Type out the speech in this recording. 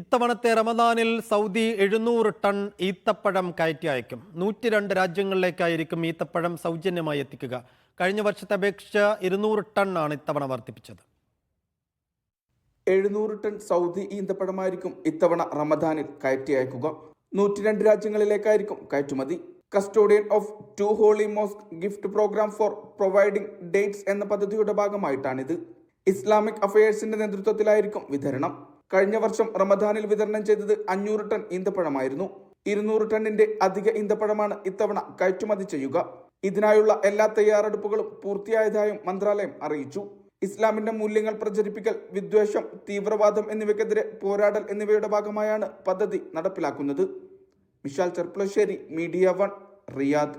ഇത്തവണത്തെ റമദാനിൽ സൗദി എഴുന്നൂറ് ടൺ ഈത്തപ്പഴം കയറ്റി അയക്കും. നൂറ്റി രണ്ട് രാജ്യങ്ങളിലേക്കായിരിക്കും ഈത്തപ്പഴം സൗജന്യമായി എത്തിക്കുക. കഴിഞ്ഞ വർഷത്തെ അപേക്ഷിച്ച് ഇരുന്നൂറ് ടൺ ആണ് ഇത്തവണ വർദ്ധിപ്പിച്ചത്. എഴുന്നൂറ് ടൺ സൗദി ഈന്തപ്പഴമായിരിക്കും ഇത്തവണ റമദാനിൽ കയറ്റി അയക്കുക. നൂറ്റിരണ്ട് രാജ്യങ്ങളിലേക്കായിരിക്കും കയറ്റുമതി. Custodian of two holy mosque gift programme for providing dates എന്ന പദ്ധതിയുടെ ഭാഗമായിട്ടാണിത്. ഇസ്ലാമിക് അഫയേഴ്സിന്റെ നേതൃത്വത്തിലായിരിക്കും വിതരണം. കഴിഞ്ഞ വർഷം റമദാനിൽ വിതരണം ചെയ്തത് അഞ്ഞൂറ് ടൺ ഈന്തപ്പഴമായിരുന്നു. ഇരുന്നൂറ് ടണ്ണിന്റെ അധിക ഈന്തപ്പഴമാണ് ഇത്തവണ കയറ്റുമതി ചെയ്യുക. ഇതിനായുള്ള എല്ലാ തയ്യാറെടുപ്പുകളും പൂർത്തിയായതായും മന്ത്രാലയം അറിയിച്ചു. ഇസ്ലാമിന്റെ മൂല്യങ്ങൾ പ്രചരിപ്പിക്കൽ വിദ്വേഷം തീവ്രവാദം എന്നിവയ്ക്കെതിരെ പോരാടൽ എന്നിവയുടെ ഭാഗമായാണ് പദ്ധതി നടപ്പിലാക്കുന്നത്. Vishal Cherpulassery media one Riyadh.